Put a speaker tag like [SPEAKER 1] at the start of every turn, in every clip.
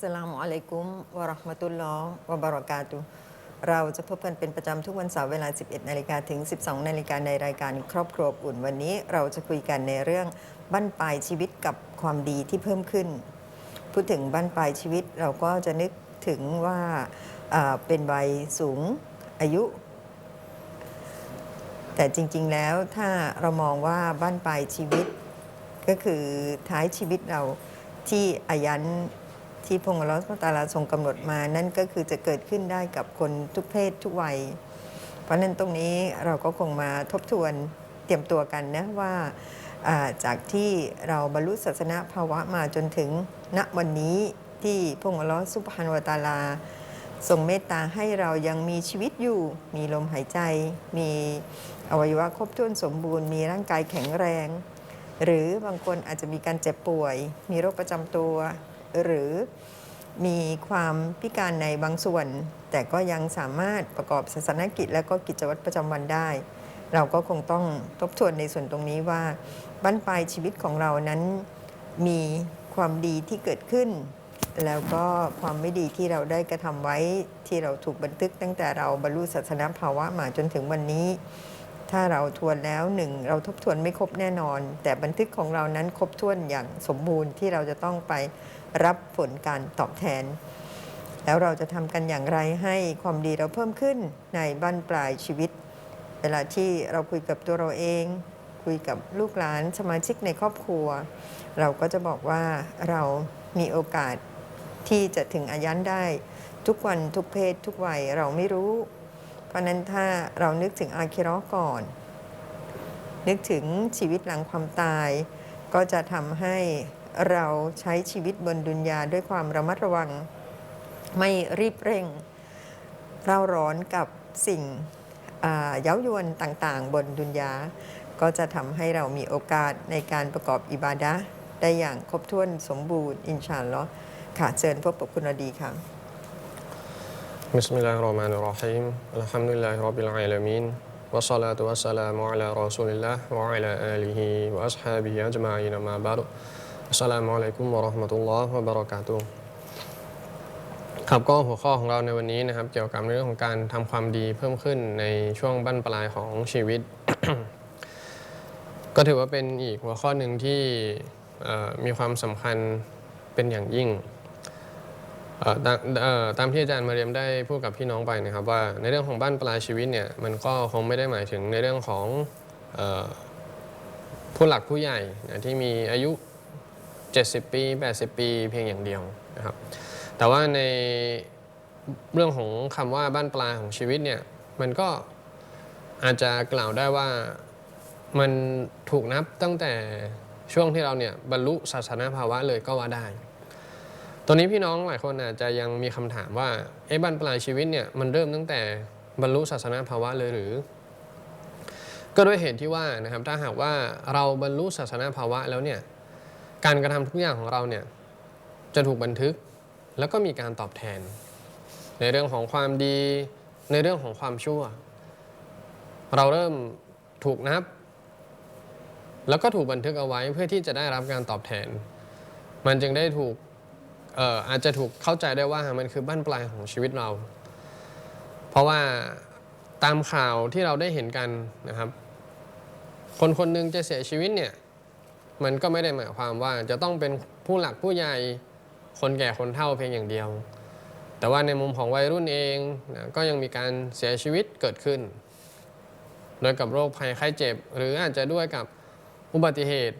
[SPEAKER 1] สลามุอะลัยกุมวะราะห์มะตุลลอฮ์วะบะเราะกาตุเราจะพบกันเป็นประจำทุกวันเสาร์เวลา 11 นาฬิกาถึง 12 นาฬิกาในรายการครอบครัวอุ่น วันนี้เราจะคุยกันในเรื่องบั้นปลายชีวิตกับความดีที่เพิ่มขึ้น พูดถึงบั้นปลายชีวิตเราก็จะนึกถึงว่าเป็นวัยสูงอายุ แต่จริง ๆ แล้วถ้าเรามองว่าบั้นปลายชีวิต ก็คือท้ายชีวิตเราที่อายัน ที่พงค์อัลอสุบฮานะฮูวะตาลาทรงกำหนดมา นั่นก็คือจะเกิดขึ้นได้กับคนทุกเพศทุกวัย เพราะนั้นตรงนี้เราก็คงมาทบทวนเตรียมตัวกันนะว่าจากที่เราบรรลุศาสนาภาวะมาจนถึงณวันนี้ที่พงค์อัลอฮฺสุบฮานวตาลาทรงเมตตาให้เรายังมีชีวิตอยู่ มีลมหายใจ มีอวัยวะครบถ้วนสมบูรณ์ มีร่างกายแข็งแรง หรือบางคนอาจจะมีการเจ็บป่วย มีโรคประจำตัว หรือมีความพิการในบางส่วน แต่ก็ยังสามารถประกอบศาสนกิจ และก็กิจวัตรประจำวันได้ เราก็คงต้องทบทวนในส่วนตรงนี้ว่าบั้นปลายชีวิตของเรานั้นมีความดีที่เกิดขึ้น แล้วก็ความไม่ดีที่เราได้กระทำไว้ที่เราถูกบันทึก ตั้งแต่เราบรรลุศาสนภาวะมาจนถึงวันนี้ ถ้าเราทวนแล้วหนึ่งเราทบทวนไม่ครบแน่นอน แต่บันทึกของเรานั้นครบถ้วนอย่างสมบูรณ์ที่เราจะต้องไป รับผลการตอบแทน แล้วเราจะทำกันอย่างไรให้ความดีเราเพิ่มขึ้นในบั้นปลายชีวิต เวลาที่เราคุยกับตัวเราเอง คุยกับลูกหลานสมาชิกในครอบครัว เราก็จะบอกว่าเรามีโอกาสที่จะถึงอายันได้ ทุกวันทุกเพศทุกวัยเราไม่รู้ เพราะนั้นถ้าเรานึกถึงอาคิรอก่อน นึกถึงชีวิตหลังความตาย ก็จะทำให้ เราใช้ชีวิตบนดุนยาด้วยความระมัดระวัง ไม่รีบเร่ง เร่าร้อนกับสิ่งอ่าเย้ายวนต่างๆ บนดุนยา ก็จะทำให้เรามีโอกาสในการประกอบอิบาดะห์ได้อย่างครบถ้วนสมบูรณ์ อินชาอัลลอฮ์ค่ะเชิญพบกับคุณอดีค่ะ
[SPEAKER 2] بسم الله الرحمن الرحيم الحمد لله رب العالمين والصلاة والسلام على رسول الله وعلى آله وأصحابه أجمعين ما بعد อัสลามุอะลัยกุมวะราะห์มะตุลลอฮ์วะบรากาตุครับก็หัวข้อของเราในวันนี้นะครับ เกี่ยวกับเรื่องของการทำความดีเพิ่มขึ้นในช่วงบั้นปลายของชีวิต ก็ถือว่าเป็นอีกหัวข้อหนึ่งที่มีความสำคัญเป็นอย่างยิ่งตามที่อาจารย์มาเรียมได้พูดกับพี่น้องไปนะครับ ว่าในเรื่องของบ้านปลายชีวิตเนี่ยมันก็คงไม่ได้หมายถึงในเรื่องของผู้หลักผู้ใหญ่ที่มีอายุ 70 ปี 80 ปีเพียงอย่างเดียวนะครับแต่ว่าในเรื่องของคำว่าบ้านปลายของชีวิตเนี่ยมันก็อาจจะกล่าวได้ว่ามันถูกนับตั้งแต่ช่วงที่เราเนี่ยบรรลุศาสนาภาวะเลยก็ว่าได้ ตอนนี้พี่น้องหลายคนอาจจะยังมีคำถามว่าเอ๊ะบั้นปลายชีวิตเนี่ยมันเริ่มตั้งแต่บรรลุศาสนาภาวะเลยหรือ ก็ด้วยเหตุที่ว่านะครับถ้าหากว่าเราบรรลุศาสนาภาวะแล้วเนี่ย การกระทำทุกอย่างของเราเนี่ยจะถูกบันทึกแล้วก็มีการตอบแทน ในเรื่องของความดีในเรื่องของความชั่ว เราเริ่มถูกนับ แล้วก็ถูกบันทึกเอาไว้เพื่อที่จะได้รับการตอบแทน มันจึงได้ถูกอออาจจะถูกเข้าใจได้ว่ามันคือบั้นปลายของชีวิตเรา เพราะว่าตามข่าวที่เราได้เห็นกันนะครับ คนคนหนึ่งจะเสียชีวิตเนี่ย มันก็ไม่ได้หมายความว่าจะต้องเป็นผู้หลักผู้ใหญ่คนแก่คนเฒ่าเพียงอย่างเดียว แต่ว่าในมุมของวัยรุ่นเองนะก็ยังมีการเสียชีวิตเกิดขึ้น โดยกับโรคภัยไข้เจ็บ หรืออาจจะด้วยกับอุบัติเหตุ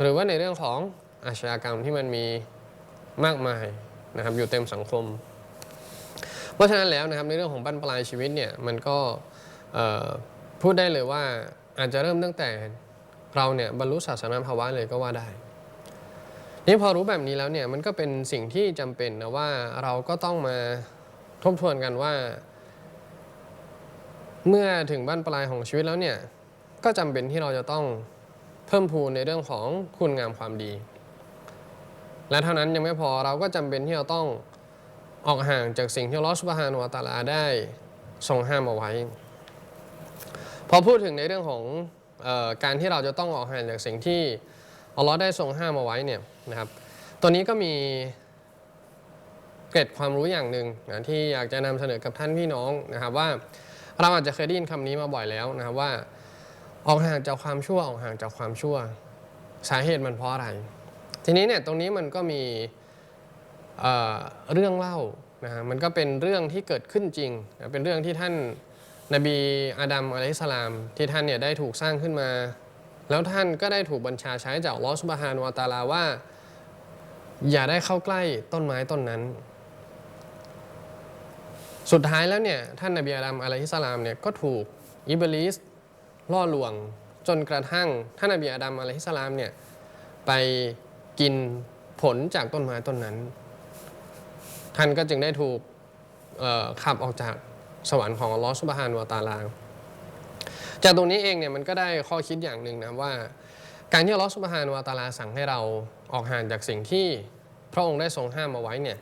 [SPEAKER 2] หรือว่าในเรื่องของอาชญากรรมที่มันมีมากมายนะครับอยู่เต็มสังคม เพราะฉะนั้นแล้วนะครับในเรื่องของบั้นปลายชีวิตเนี่ยมันก็พูดได้เลยว่าอาจจะเริ่มตั้งแต่ เราเนี่ยบรรลุศาสนาภาวะเลยก็ว่าได้ นี่พอรู้แบบนี้แล้วเนี่ยมันก็เป็นสิ่งที่จำเป็นนะว่าเราก็ต้องมาทบทวนกันว่า เมื่อถึงบั้นปลายของชีวิตแล้วเนี่ยก็จำเป็นที่เราจะต้องเพิ่มพูนในเรื่องของคุณงามความดี และเท่านั้นยังไม่พอเราก็จำเป็นที่เราต้องออกห่างจากสิ่งที่อัลอสุบฮานวตาลาได้ทรงห้ามเอาไว้ พอพูดถึงในเรื่องของ การที่เราจะต้องออกห่างจากสิ่งที่อัลลอฮ์ได้ทรงห้ามเอาไว้เนี่ยนะครับตัวนี้ก็มีเกร็ดความรู้อย่างหนึ่งนะที่อยากจะนำเสนอกับท่านพี่น้องนะครับว่าเราอาจจะเคยได้ยินคำนี้มาบ่อยแล้วนะครับว่าออกห่างจากความชั่วออกห่างจากความชั่ว สาเหตุมันเพราะอะไร ทีนี้เนี่ยตรงนี้มันก็มีเเรื่องเล่านะฮะมันก็เป็นเรื่องที่เกิดขึ้นจริงนะเป็นเรื่องที่ท่าน นบีอาดัมอะลัยฮิสสลาม ที่ท่านเนี่ยได้ถูกสร้างขึ้นมา แล้วท่านก็ได้ถูกบัญชาใช้จากลอสุบฮานวะตาลาว่า อย่าได้เข้าใกล้ต้นไม้ต้นนั้น สุดท้ายแล้วเนี่ยท่านนบีอาดัมอะลัยฮิสสลามเนี่ยก็ถูกอิบลิสล่อลวงจนกระทั่งท่านนบีอาดัมอะลัยฮิสสลามเนี่ยไปกินผลจากต้นไม้ต้นนั้น ท่านก็จึงได้ถูกขับออกจาก สวรรค์ของอัลลอฮฺสุบฮานวะตาลา จากตรงนี้เองเนี่ยมันก็ได้ข้อคิดอย่างหนึ่งนะว่า การที่อัลลอฮฺสุบฮานวะตาลาสั่งให้เราออกห่างจากสิ่งที่พระองค์ได้ทรงห้ามเอาไว้เนี่ย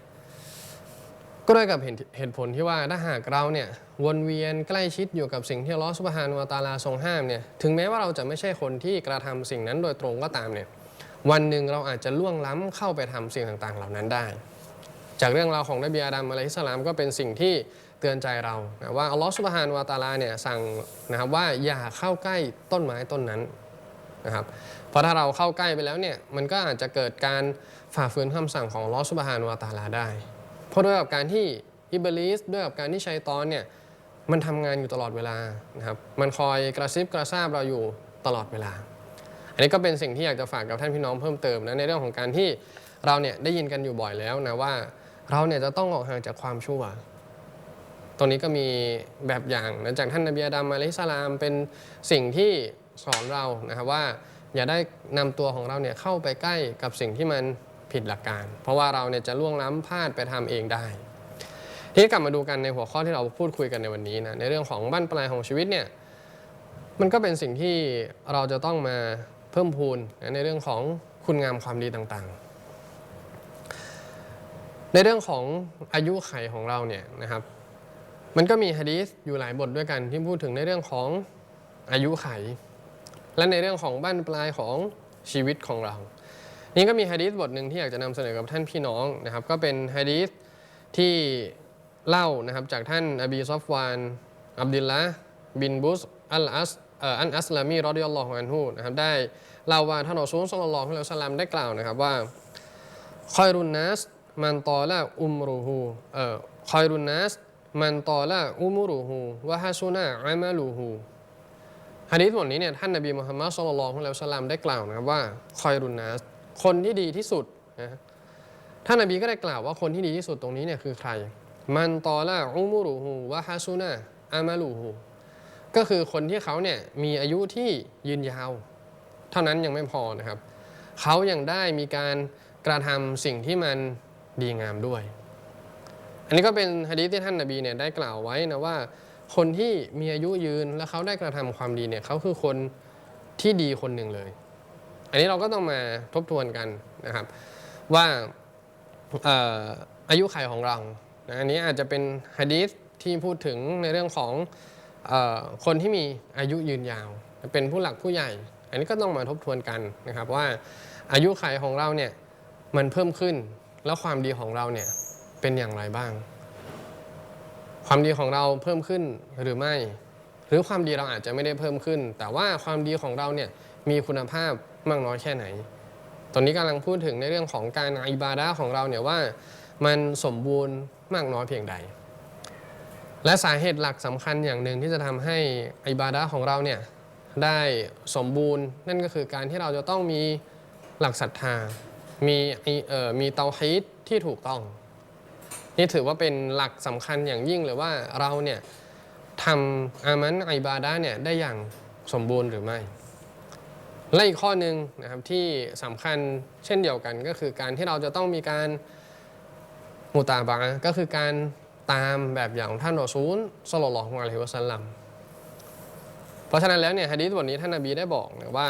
[SPEAKER 2] ก็ด้วยกับเหตุผลที่ว่าถ้าหากเราเนี่ยวนเวียนใกล้ชิดอยู่กับสิ่งที่ลอสุบฮานุวะตาลาทรงห้ามเนี่ยถึงแม้ว่าเราจะไม่ใช่คนที่กระทำสิ่งนั้นโดยตรงก็ตามเนี่ยวันหนึ่งเราอาจจะล่วงล้ำเข้าไปทำสิ่งต่างๆ เหล่านั้นได้ จากเรื่องราวของนบีอาดัมอะลัยฮิสสลามก็เป็นสิ่งที่ เตือนใจเรานะว่าอัลลอฮฺสุบฮานวะตาลาเนี่ยสั่งนะครับว่าอย่าเข้าใกล้ต้นไม้ต้นนั้นนะครับเพราะถ้าเราเข้าใกล้ไปแล้วเนี่ยมันก็อาจจะเกิดการฝ่าฝืนคำสั่งของอัลลอฮฺสุบฮานวะตาลาได้ เพราะด้วยกับการที่อิบลิสด้วยกับการที่ชัยตอนเนี่ยมันทำงานอยู่ตลอดเวลานะครับมันคอยกระซิบกระซาบเราอยู่ตลอดเวลา อันนี้ก็เป็นสิ่งที่อยากจะฝากกับท่านพี่น้องเพิ่มเติมนะในเรื่องของการที่เราเนี่ยได้ยินกันอยู่บ่อยแล้วนะว่าเราเนี่ยจะต้องออกห่างจากความชั่ว ตรงนี้ก็มีแบบอย่างจากท่านนบีอาดัมอะลัยฮิสลามเป็นสิ่งที่สอนเรานะครับว่าอย่าได้นำตัวของเราเนี่ยเข้าไปใกล้กับสิ่งที่มันผิดหลักการ เพราะว่าเราเนี่ยจะล่วงล้ำพลาดไปทำเองได้ ทีนี้กลับมาดูกันในหัวข้อที่เราพูดคุยกันในวันนี้นะในเรื่องของบ้านปลายของชีวิตเนี่ยมันก็เป็นสิ่งที่เราจะต้องมาเพิ่มพูนนะในเรื่องของคุณงามความดีต่างๆ ในเรื่องของอายุไขของเราเนี่ยนะครับ มันก็มีฮะดีษอยู่หลายบทด้วยกันที่พูดถึงในเรื่องของอายุไข และในเรื่องของบ้านปลายของชีวิตของเรา นี่ก็มีฮะดีษบทหนึ่งที่อยากจะนำเสนอกับท่านพี่น้องนะครับ ก็เป็นฮะดีษที่เล่านะครับจากท่านอบีซอฟวานอับดุลละบินบุสอัลอัสอันอัสลามีรอดิยัลลอฮุอันฮูนะครับได้เล่าว่าท่านอัลซูลสัลลัลอฮุอะลัยฮิสลลัมได้กล่าวนะครับว่าคอยรุนนัสมันตอละอุมรูฮูเอ่อคอยรุนนัส มันตอละอุมรูฮูวะฮะซุนะอามาลูฮูฮะดีษบทนี้เนี่ยท่านนบีมุฮัมมัดสุลลัลลอฮุอะลัยฮิวะสัลลัมได้กล่าวนะครับว่าคอยรุนนัสคนที่ดีที่สุดนะท่านนบีก็ได้กล่าวว่าคนที่ดีที่สุดตรงนี้เนี่ยคือใคร มันตอละอุมรูฮูวะฮะซุนะอามาลูฮูก็คือคนที่เขาเนี่ยมีอายุที่ยืนยาว เท่านั้นยังไม่พอนะครับ เขายังได้มีการกระทำสิ่งที่มันดีงามด้วย อันนี้ก็เป็นฮะดีษที่ท่านนบีเนี่ยได้กล่าวไว้นะว่า คนที่มีอายุยืนและเขาได้กระทำความดีเนี่ยเขาคือคนที่ดีคนหนึ่งเลย อันนี้เราก็ต้องมาทบทวนกันนะครับ ว่าเอ่อายุขัยของเรานะอันนี้อาจจะเป็นฮะดีษที่พูดถึงในเรื่องของออคนที่มีอายุยืนยาว เป็นผู้หลักผู้ใหญ่ อันนี้ก็ต้องมาทบทวนกันนะครับว่าอายุขัยของเราเนี่ยมันเพิ่มขึ้นแล้วความดีของเราเนี่ย เป็นอย่างไรบ้าง ความดีของเราเพิ่มขึ้นหรือไม่ หรือความดีเราอาจจะไม่ได้เพิ่มขึ้น แต่ว่าความดีของเราเนี่ยมีคุณภาพมากน้อยแค่ไหน ตอนนี้กำลังพูดถึงในเรื่องของการอิบาดะของเราเนี่ยว่ามันสมบูรณ์มากน้อยเพียงใด และสาเหตุหลักสำคัญอย่างหนึ่งที่จะทำให้อิบาดะของเราเนี่ยได้สมบูรณ์นั่นก็คือการที่เราจะต้องมีหลักศรัทธา มีเอ่อมีเตาฮีดที่ถูกต้อง นี่ถือว่าเป็นหลักสำคัญอย่างยิ่งเลยว่าเราเนี่ยทำอามันอิบาดะเนี่ยได้อย่างสมบูรณ์หรือไม่และอีกข้อหนึ่งนะครับที่สำคัญเช่นเดียวกันก็คือการที่เราจะต้องมีการมุตาบะก็คือการตามแบบอย่างของท่านรอซูลสลลัลลอฮุอะลัยฮิวะสัลลัมเพราะฉะนั้นแล้วเนี่ยฮะดีษบทนี้ท่านนบีได้บอกนะว่า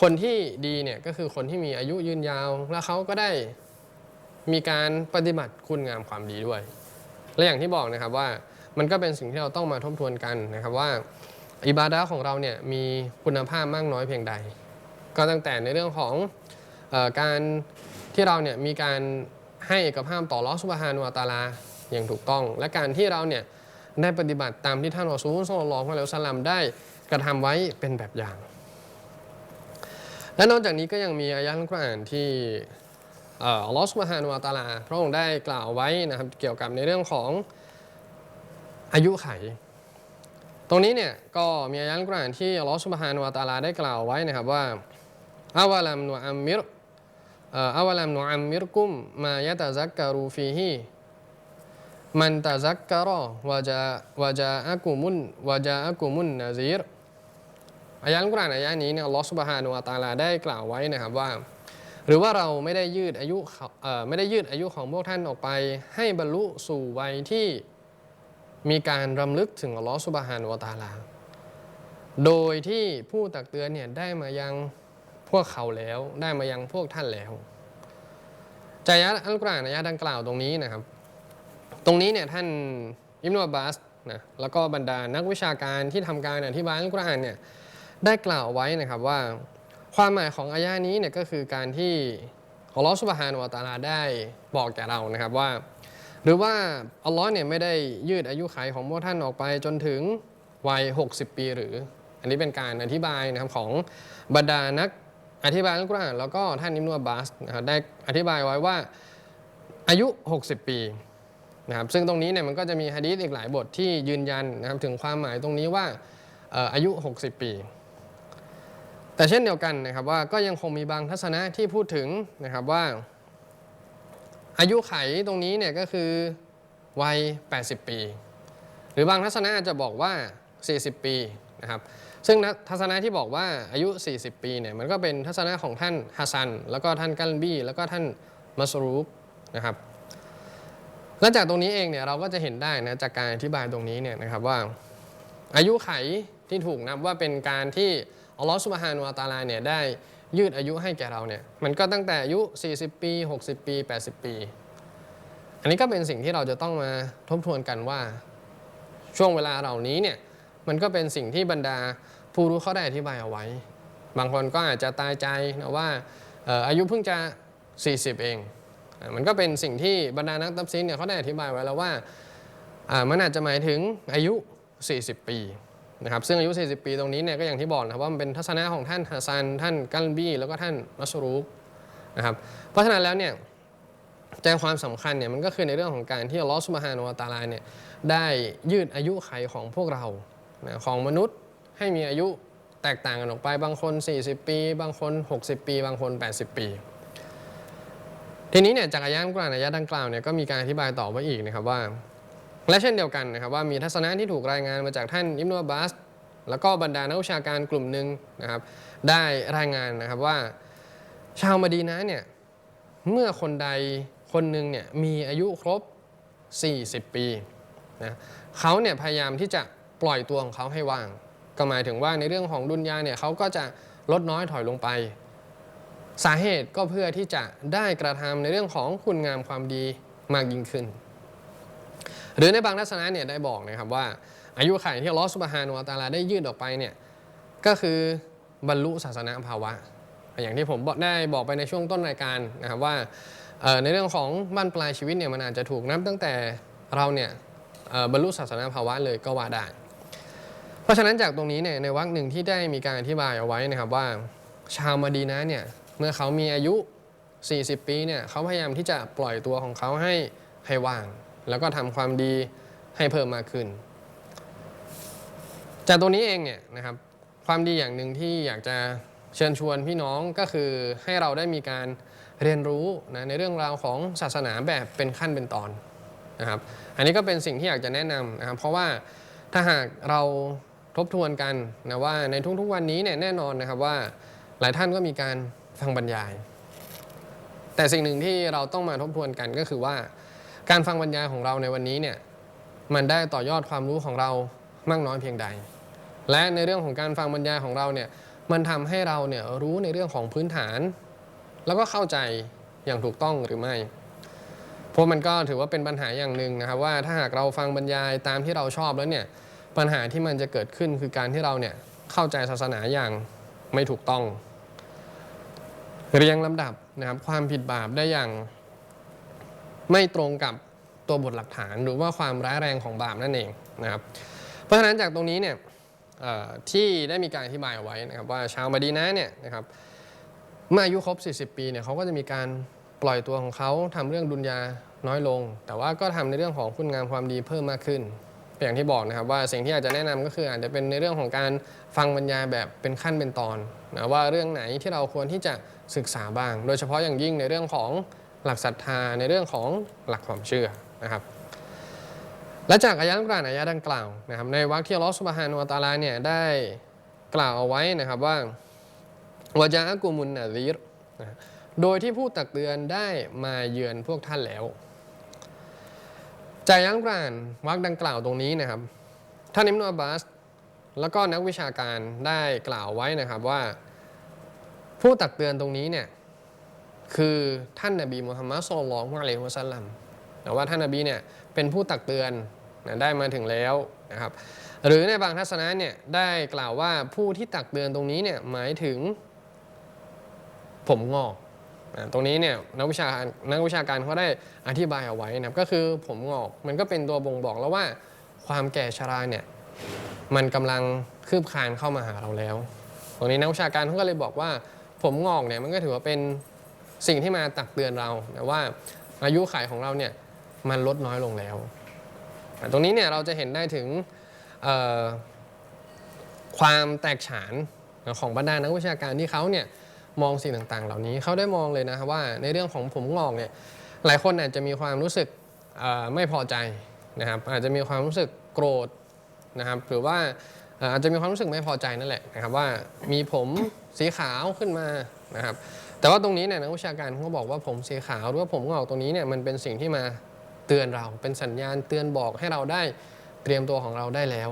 [SPEAKER 2] คนที่ดีเนี่ยก็คือคนที่มีอายุยืนยาว และเขาก็ได้ มีการปฏิบัติคุณงามความดีด้วย และอย่างที่บอกนะครับว่ามันก็เป็นสิ่งที่เราต้องมาทบทวนกันนะครับว่าอิบาดะของเราเนี่ยมีคุณภาพมากน้อยเพียงใด ก็ตั้งแต่ในเรื่องของออการที่เราเนี่ยมีการให้เอกภาพต่อลอสุบฮานุวะตาลาอย่างถูกต้อง และการที่เราเนี่ยได้ปฏิบัติตามที่ท่านอัลลอฮุอะลัยฮิวะซัลลัมได้กระทำไว้เป็นแบบอย่าง และนอกจากนี้ก็ยังมีอายะห์อัลกุรอานที่ อัลลอฮฺสุบฮานุวะตาลา พระองค์ได้กล่าวไว้นะครับเกี่ยวกับในเรื่องของอายุไข ตรงนี้เนี่ยก็มีอายะห์อัลกุรอานที่อัลลอฮฺสุบฮานุวะตาลาได้กล่าวไว้นะครับว่าอาวะลัมนุอัมมิรอาวะลัมนุอัมมิรกุมมายะตะซักกะรูฟีฮีมันตะซักกะรอวะจาวะจาอะกุมุนวะจาอะกุมุนนะซีรอายะห์อัลกุรอานอายะห์นี้เนี่ยอัลลอฮฺสุบฮานุวะตาลาได้กล่าวไว้นะครับว่า หรือว่าเราไม่ได้ยืดอายุไม่ได้ยืดอายุของพวกท่านออกไป ให้บรรลุสู่วัยที่มีการรำลึกถึงอัลลอฮฺสุบฮานวะตาลา โดยที่ผู้ตักเตือนเนี่ยได้มายังพวกเขาแล้ว ได้มายังพวกท่านแล้วจายะอัลกุรอานอายะดังกล่าวตรงนี้นะครับ ตรงนี้เนี่ยท่านอิบนุอับาสนะแล้วก็บรรดานักวิชาการที่ทำการอธิบายอัลกุรอานเนี่ยได้กล่าวไว้นะครับว่า ความหมายของอายะนี้เนี่ยก็คือการที่อัลลอฮฺสุบฮานุวตาลาได้บอกแก่เรานะครับว่า หรือว่าอัลลอฮ์เนี่ยไม่ได้ยืดอายุขัยของพวกท่านออกไปจนถึงวัย 60 ปีหรือ อันนี้เป็นการอธิบายนะครับของบรรดานักอธิบายอัลกุรอานแล้วก็ท่านอิมนุอับบาสนะครับได้อธิบายไว้ว่าอายุ 60 ปีนะครับซึ่งตรงนี้เนี่ยมันก็จะมีฮะดีษอีกหลายบทที่ยืนยันนะครับถึงความหมายตรงนี้ว่าอ่ออายุ 60 ปี แต่เช่นเดียวกันนะครับว่าก็ยังคงมีบางทัศนะที่พูดถึงนะครับว่า อายุไขตรงนี้เนี่ยก็คือวัย 80 ปี หรือบางทัศนะจะบอกว่า 40 ปีนะครับซึ่งทัศนะที่บอกว่าอายุ 40 ปีเนี่ยมันก็เป็นทัศนะของท่านฮัสซัน แล้วก็ท่านกัลบีแล้วก็ท่านมัสรูฟนะครับและจากตรงนี้เองเนี่ยเราก็จะเห็นได้นะจากการอธิบายตรงนี้เนี่ยนะครับว่าอายุไขที่ถูกนับว่าเป็นการที่ อัลลอฮฺสุบฮานุวะตาลาเนี่ยได้ยืดอายุให้แก่เราเนี่ยมันก็ตั้งแต่อายุ 40 ปี 60 ปี 80 ปี อันนี้ก็เป็นสิ่งที่เราจะต้องมาทบทวนกันว่าช่วงเวลาเหล่านี้เนี่ยมันก็เป็นสิ่งที่บรรดาผู้รู้เขาได้อธิบายเอาไว้ บางคนก็อาจจะตายใจนะว่าอายุเพิ่งจะ 40 เอง มันก็เป็นสิ่งที่บรรดานักตับซินเนี่ยเขาได้อธิบายไว้แล้วว่ามันอาจจะหมายถึงอายุ 40 ปี นะครับซึ่งอายุ 40 ปีตรงนี้เนี่ยก็อย่างที่บอกนะครับว่ามันเป็นทัศนะของท่านฮัสซัน ท่านกัลบีแล้วก็ท่านมัสรูกนะครับเพราะฉะนั้นแล้วเนี่ยใจความสำคัญเนี่ยมันก็คือในเรื่องของการที่อัลลอฮฺสุบฮานุวะตาลาเนี่ยได้ยืดอายุไขของพวกเรานะของมนุษย์ให้มีอายุแตกต่างกันออกไปบางคน 40 ปี บางคน 60 ปี บางคน 80 ปี ทีนี้เนี่ยจากอายะห์อัลกุรอานอายะห์ดังกล่าวเนี่ยก็มีการอธิบายต่อไว้อีกนะครับว่า และเช่นเดียวกันนะครับว่ามีทัศนะที่ถูกรายงานมาจากท่านอิมนุอับาสแล้วก็บรรดานักวิชาการกลุ่มหนึ่งนะครับได้รายงานนะครับว่า ชาวมะดีนะเนี่ยเมื่อคนใดคนหนึ่งเนี่ยมีอายุครบ 40 ปีนะเขาเนี่ยพยายามที่จะปล่อยตัวของเขาให้ว่าง ก็หมายถึงว่าในเรื่องของดุนยาเนี่ยเขาก็จะลดน้อยถอยลงไป สาเหตุก็เพื่อที่จะได้กระทำในเรื่องของคุณงามความดีมากยิ่งขึ้น หรือในบางทัศนะเนี่ยได้บอกนะครับว่า อายุขัยที่ลอสุบฮานุวะตาลาได้ยืดออกไปเนี่ยก็คือบรรลุศาสนาภาวะ อย่างที่ผมได้บอกไปในช่วงต้นรายการนะครับว่าในเรื่องของบ้านปลายชีวิตเนี่ยมันอาจจะถูกนับตั้งแต่เราเนี่ยบรรลุศาสนาภาวะเลยก็ว่าได้ เพราะฉะนั้นจากตรงนี้เนี่ยในวรรคหนึ่งที่ได้มีการอธิบายเอาไว้นะครับว่า ชาวมาดีนะเนี่ยเมื่อเขามีอายุ 40 ปีเนี่ยเขาพยายามที่จะปล่อยตัวของเขาให้ให้ว่าง แล้วก็ทำความดีให้เพิ่มมากขึ้น จากตัวนี้เองเนี่ยนะครับ ความดีอย่างหนึ่งที่อยากจะเชิญชวนพี่น้องก็คือให้เราได้มีการเรียนรู้นะในเรื่องราวของศาสนาแบบเป็นขั้นเป็นตอนนะครับ อันนี้ก็เป็นสิ่งที่อยากจะแนะนำนะครับ เพราะว่าถ้าหากเราทบทวนกันนะว่าในทุกๆวันนี้เนี่ยแน่นอนนะครับว่าหลายท่านก็มีการฟังบรรยาย แต่สิ่งหนึ่งที่เราต้องมาทบทวนกันก็คือว่า การฟังบรรยายของเราในวันนี้เนี่ยมันได้ต่อยอดความรู้ของเรามากน้อยเพียงใด และในเรื่องของการฟังบรรยายของเราเนี่ยมันทำให้เราเนี่ยรู้ในเรื่องของพื้นฐาน แล้วก็เข้าใจอย่างถูกต้องหรือไม่เพราะมันก็ถือว่าเป็นปัญหาอย่างหนึ่งนะครับ ว่าถ้าหากเราฟังบรรยายตามที่เราชอบแล้วเนี่ยปัญหาที่มันจะเกิดขึ้นคือการที่เราเนี่ยเข้าใจศาสนาอย่างไม่ถูกต้อง เรียงลำดับนะครับความผิดบาปได้อย่าง ไม่ตรงกับตัวบทหลักฐานหรือว่าความร้ายแรงของบาปนั่นเองนะครับเพราะฉะนั้นจากตรงนี้เนี่ยที่ได้มีการอธิบายเอาไว้นะครับว่าชาวมาดีนะเนี่ยนะครับเมื่ออายุครบ 40 ปีเนี่ยเขาก็จะมีการปล่อยตัวของเขาทำเรื่องดุนยาน้อยลง แต่ว่าก็ทำในเรื่องของคุณงามความดีเพิ่มมากขึ้นอย่างที่บอกนะครับว่าสิ่งที่อาจจะแนะนำก็คืออาจจะเป็นในเรื่องของการฟังบรรยายแบบเป็นขั้นเป็นตอนนะว่าเรื่องไหนที่เราควรที่จะศึกษาบ้าง โดยเฉพาะอย่างยิ่งในเรื่องของ หลักศรัทธาในเรื่องของหลักความเชื่อนะครับและจากอายะห์อัลกุรานอายะดังกล่าวนะครับในวรรคที่อัลลอฮฺสุบฮานุวะตาลาเนี่ยได้กล่าวเอาไว้นะครับว่าวะจาอะกุมุนนะซีรโดยที่ผู้ตักเตือนได้มาเยือนพวกท่านแล้วจากอายะห์อัลกุรานวรรคดังกล่าวตรงนี้นะครับท่านอิมนุอับบาส แล้วก็นักวิชาการได้กล่าวไว้นะครับว่า ผู้ตักเตือนตรงนี้เนี่ย คือท่านนบีมุฮัมมัดสุลลัลลอฮุอะลัยฮิวะซัลลัมแต่ว่าท่านนบีเนี่ยเป็นผู้ตักเตือนนะได้มาถึงแล้วนะครับหรือในบางทัศนะเนี่ยได้กล่าวว่าผู้ที่ตักเตือนตรงนี้เนี่ยหมายถึงผมงอกนะตรงนี้เนี่ยนักวิชาการนักวิชาการเขาได้อธิบายเอาไว้นะครับก็คือผมงอกมันก็เป็นตัวบ่งบอกแล้วว่าความแก่ชราเนี่ยมันกำลังคืบคลานเข้ามาหาเราแล้ว ตรงนี้นักวิชาการเขาก็เลยบอกว่าผมงอกเนี่ยมันก็ถือว่าเป็น สิ่งที่มาตักเตือนเรานะว่าอายุขัยของเราเนี่ยมันลดน้อยลงแล้ว ตรงนี้เนี่ยเราจะเห็นได้ถึงความแตกฉานของบรรดานักวิชาการที่เขาเนี่ยมองสิ่งต่างๆ เหล่านี้เขาได้มองเลยนะครับว่าในเรื่องของผมงอกเนี่ยหลายคนอาจจะมีความรู้สึกไม่พอใจนะครับอาจจะมีความรู้สึกโกรธนะครับหรือว่าอาจจะมีความรู้สึกไม่พอใจนั่นแหละนะครับว่ามีผมสีขาวขึ้นมานะครับ แต่ว่าตรงนี้เนี่ยนักวิชาการเขาก็บอกว่าผมสีขาวหรือว่าผมงอกตรงนี้เนี่ยมันเป็นสิ่งที่มาเตือนเราเป็นสัญญาณเตือนบอกให้เราได้เตรียมตัวของเราได้แล้ว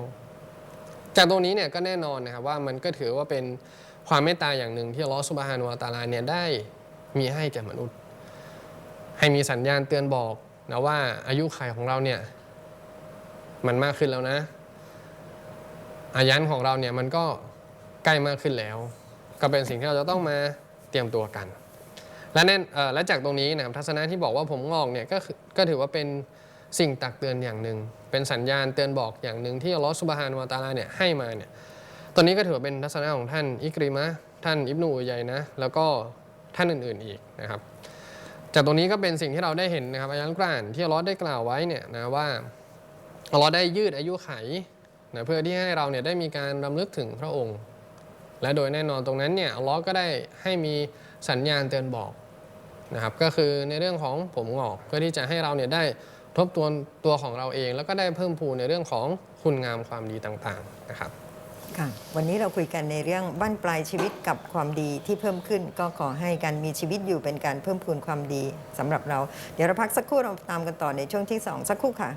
[SPEAKER 2] จากตรงนี้เนี่ยก็แน่นอนนะครับว่ามันก็ถือว่าเป็นความเมตตาอย่างหนึ่งที่ลอสุบฮานุวะตาลาเนี่ยได้มีให้แก่มนุษย์ ให้มีสัญญาณเตือนบอกนะว่าอายุขัยของเราเนี่ยมันมากขึ้นแล้วนะ อายันของเราเนี่ยมันก็ใกล้มากขึ้นแล้ว ก็เป็นสิ่งที่เราจะต้องมา เตรียมตัวกัน และแน่นและจากตรงนี้นะครับทัศนะที่บอกว่าผมงอกเนี่ยก็ก็ถือว่าเป็นสิ่งตักเตือนอย่างหนึ่งเป็นสัญญาณเตือนบอกอย่างหนึ่งที่อัลลอฮฺสุบฮานุวะตาลาเนี่ยให้มาเนี่ยตอนนี้ก็ถือว่าเป็นทัศนะของท่านอิกริมะท่านอิบนูอุยัยนะแล้วก็ท่านอื่นๆอีกนะครับ จากตรงนี้ก็เป็นสิ่งที่เราได้เห็นนะครับอายะห์อัลกุรานที่อัลลอฮ์ได้กล่าวไว้เนี่ยนะว่าอัลลอฮ์ได้ยืดอายุไขนะเพื่อที่ให้เราเนี่ยได้มีการรำลึกถึงพระองค์ และโดยแน่นอนตรงนั้นเนี่ยอัลลอฮ์ก็ได้ให้มีสัญญาณเตือนบอกนะครับก็คือในเรื่องของผมงอกเพื่อที่จะให้เราเนี่ยได้ทบทวนตัวของเราเอง แล้วก็ได้เพิ่มพูนในเรื่องของคุณงามความดีต่างๆนะครับ
[SPEAKER 1] ค่ะวันนี้เราคุยกันในเรื่องบ้านปลายชีวิตกับความดีที่เพิ่มขึ้น ก็ขอให้การมีชีวิตอยู่เป็นการเพิ่มพูนความดีสำหรับเรา เดี๋ยวเราพักสักครู่เราตามกันต่อในช่วงที่สองสักครู่ค่ะ